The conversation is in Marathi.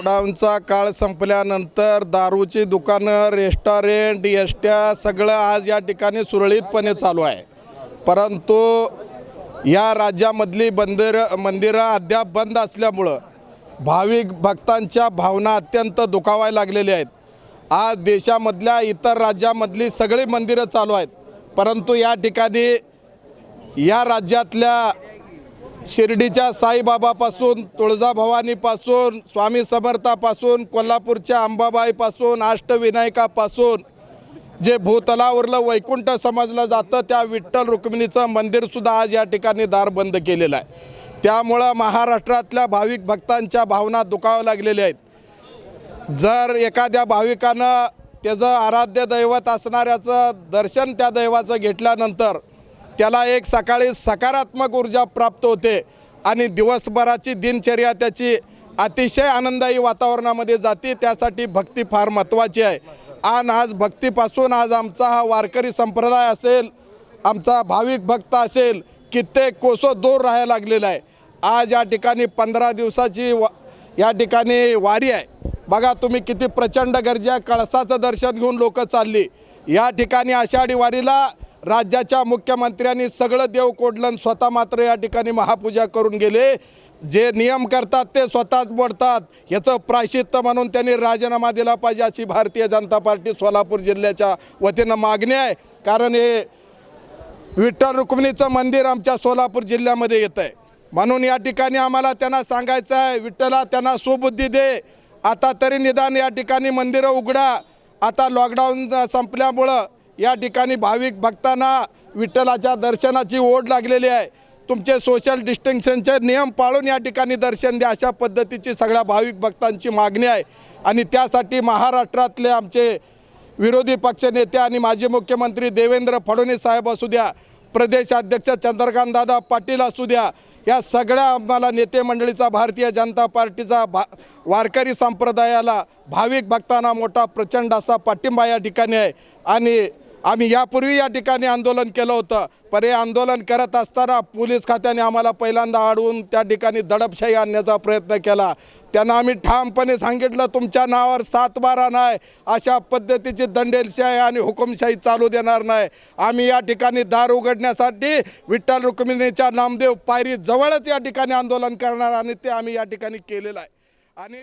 लॉकडाऊनचा काळ संपल्यानंतर दारूची दुकानं रेस्टॉरंट एसट्या सगळं आज या ठिकाणी सुरळीतपणे चालू आहे. परंतु या राज्यामधली बंदिरं मंदिरं अद्याप बंद असल्यामुळं भाविक भक्तांच्या भावना अत्यंत दुखावायला लागलेल्या आहेत. आज देशामधल्या इतर राज्यामधली सगळी मंदिरं चालू आहेत. परंतु या ठिकाणी या राज्यातल्या शिर्डीच्या साईबाबापासून तुळजाभवानीपासून स्वामी समर्थापासून कोल्हापूरच्या अंबाबाईपासून अष्टविनायकापासून जे भूतलावरलं वैकुंठ समजलं जातं त्या विठ्ठल रुक्मिणीचं मंदिरसुद्धा आज या ठिकाणी दार बंद केलेलं आहे. त्यामुळं महाराष्ट्रातल्या भाविक भक्तांच्या भावना दुखावं लागलेल्या आहेत. जर एखाद्या भाविकानं त्याचं आराध्य दैवत असणाऱ्याचं दर्शन त्या दैवाचं घेतल्यानंतर त्याला एक सकाळी सकारात्मक ऊर्जा प्राप्त होते आणि दिवसभराची दिनचर्या त्याची अतिशय आनंदायी वातावरणामध्ये जाते त्यासाठी भक्ती फार महत्त्वाची आहे. आणि आज भक्तीपासून आज आमचा हा वारकरी संप्रदाय असेल आमचा भाविक भक्त असेल कित्येक कोसो दूर राहायला लागलेला आहे. आज या ठिकाणी पंधरा दिवसाची वा या ठिकाणी वारी आहे. बघा तुम्ही किती प्रचंड गर्दी आहे. कळसाचं दर्शन घेऊन लोक चालली. या ठिकाणी आषाढी वारीला राज्याच्या मुख्यमंत्र्यांनी सगळं देव कोडलं स्वतः मात्र या ठिकाणी महापूजा करून गेले. जे नियम करतात ते स्वतःच मोडतात. याचं प्रायश्चित्त म्हणून त्यांनी राजीनामा दिला पाहिजे अशी भारतीय जनता पार्टी सोलापूर जिल्ह्याच्या वतीनं मागणी आहे. कारण हे विठ्ठल रुक्मिणीचं मंदिर आमच्या सोलापूर जिल्ह्यामध्ये येतं आहे म्हणून या ठिकाणी आम्हाला त्यांना सांगायचं आहे विठ्ठला त्यांना सुबुद्धी दे. आता तरी निदान या ठिकाणी मंदिरं उघडा. आता लॉकडाऊन संपल्यामुळं या ठिकाणी भाविक भक्तांना विठ्ठलाच्या दर्शनाची ओढ लागलेली आहे. तुमचे सोशल डिस्टिंक्शनचे नियम पाळून या ठिकाणी दर्शन द्या अशा पद्धतीची सगळ्या भाविक भक्तांची मागणी आहे. आणि त्यासाठी महाराष्ट्रातले आमचे विरोधी पक्षनेते आणि माजी मुख्यमंत्री देवेंद्र फडणवीस साहेब असू द्या प्रदेशाध्यक्ष चंद्रकांतदादा पाटील असू द्या या सगळ्या आम्हाला नेते मंडळीचा भारतीय जनता पार्टीचा भा वारकरी संप्रदायाला भाविक भक्तांना मोठा प्रचंड असा पाठिंबा या ठिकाणी आहे. आणि आम्ही यापूर्वी या ठिकाणी आंदोलन केलं होतं पण हे आंदोलन करत असताना पोलीस खात्याने आम्हाला पहिल्यांदा अडवून त्या ठिकाणी दडपशाही आणण्याचा प्रयत्न केला. त्यांना आम्ही ठामपणे सांगितलं तुमच्या नावावर सात बारा नाही अशा पद्धतीची दंडेलशाही आणि हुकुमशाही चालू देणार नाही. आम्ही या ठिकाणी दार उघडण्यासाठी विठ्ठल रुक्मिणीच्या नामदेव पायरी जवळच या ठिकाणी आंदोलन करणार आणि ते आम्ही या ठिकाणी केलेलं आहे. आणि